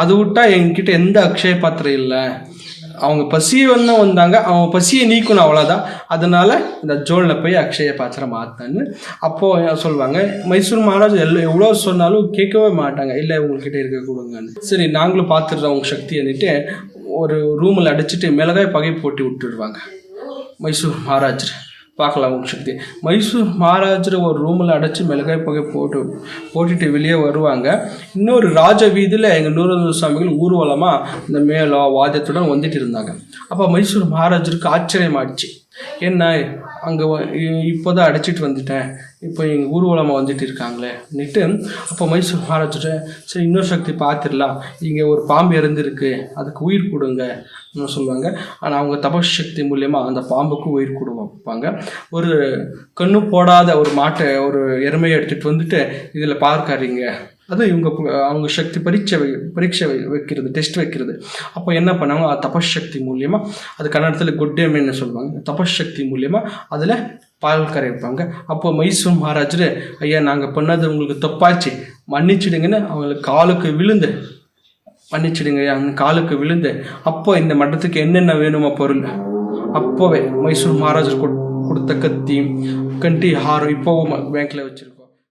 அது விட்டா என்கிட்ட எந்த அக்ஷய பாத்திரம் இல்லை. அவங்க பசியை வந்து வந்தாங்க. அவங்க பசியை நீக்கணும் அவ்வளோதான் அதனால இந்த ஜோலில் போய் அக்ஷய பாத்திரம் மாற்றான்னு அப்போது சொல்லுவாங்க மைசூர் மகாராஜ் எல்லாம் எவ்வளோ சொன்னாலும் கேட்கவே மாட்டாங்க. இல்லை உங்ககிட்ட இருக்க கொடுங்கன்னு. சரி நாங்களும் பார்த்துடுறோம் சக்தி சக்தின்னுட்டு ஒரு ரூமில் அடைச்சிட்டு மிளகாய் பகை போட்டு விட்டுடுவாங்க. மைசூர் மகாராஜர். பார்க்கலாம் உங்க சக்தி. மைசூர் மகாராஜர் ஒரு ரூமில் அடைச்சி மிளகாய் புகை போட்டு போட்டுட்டு வெளியே வருவாங்க. இன்னொரு ராஜ வீதியில் எங்கள் நூறு சுவாமிகள் ஊர்வலமாக இந்த மேலோ வாதியத்துடன் வந்துட்டு இருந்தாங்க. அப்போ மைசூர் மகாராஜருக்கு ஆச்சரியமாகிடுச்சு என்ன அங்கே இப்போ தான் அடைச்சிட்டு வந்துட்டேன். இப்போ எங்கள் ஊர்வலமாக வந்துட்டு இருக்காங்களேன்னுட்டு அப்போ மைசூர் மகாராஜர் சரி இன்னொரு சக்தி பார்த்துடலாம். இங்கே ஒரு பாம்பு இறந்துருக்கு அதுக்கு உயிர் கொடுங்க சொல்லுவாங்க. ஆனால் அவங்க தபஸ் சக்தி மூலியமாக அந்த பாம்புக்கு உயிர் கொடு வைப்பாங்க ஒரு கண்ணு போடாத ஒரு மாட்டை ஒரு எருமையை எடுத்துகிட்டு வந்துட்டு இதில் பார்க்காதீங்க. அது இவங்க அவங்க சக்தி பரீட்சை வை பரீட்சை வை வைக்கிறது டெஸ்ட் வைக்கிறது. அப்போ என்ன பண்ணாங்க? தபசக்தி மூலியமாக அது கன்னடத்தில் குட்டேமேன்னு சொல்லுவாங்க. தபசக்தி மூலியமாக அதில் பால் கரைப்பாங்க. அப்போ மைசூர் மகாராஜர் ஐயா நாங்கள் பண்ணது உங்களுக்கு தப்பாச்சு. மன்னிச்சிடுங்கன்னு அவங்களுக்கு காலுக்கு விழுந்து மன்னிச்சிடுங்க அந்த காலுக்கு விழுந்து அப்போ இந்த மட்டத்துக்கு என்னென்ன வேணுமோ பொருள். அப்போவே மைசூர் மகாராஜர் கொடு- கொடுத்த கத்தி கண்டி ஹாரம் இப்போவும் பேங்க்கில் வச்சுருக்கோம்.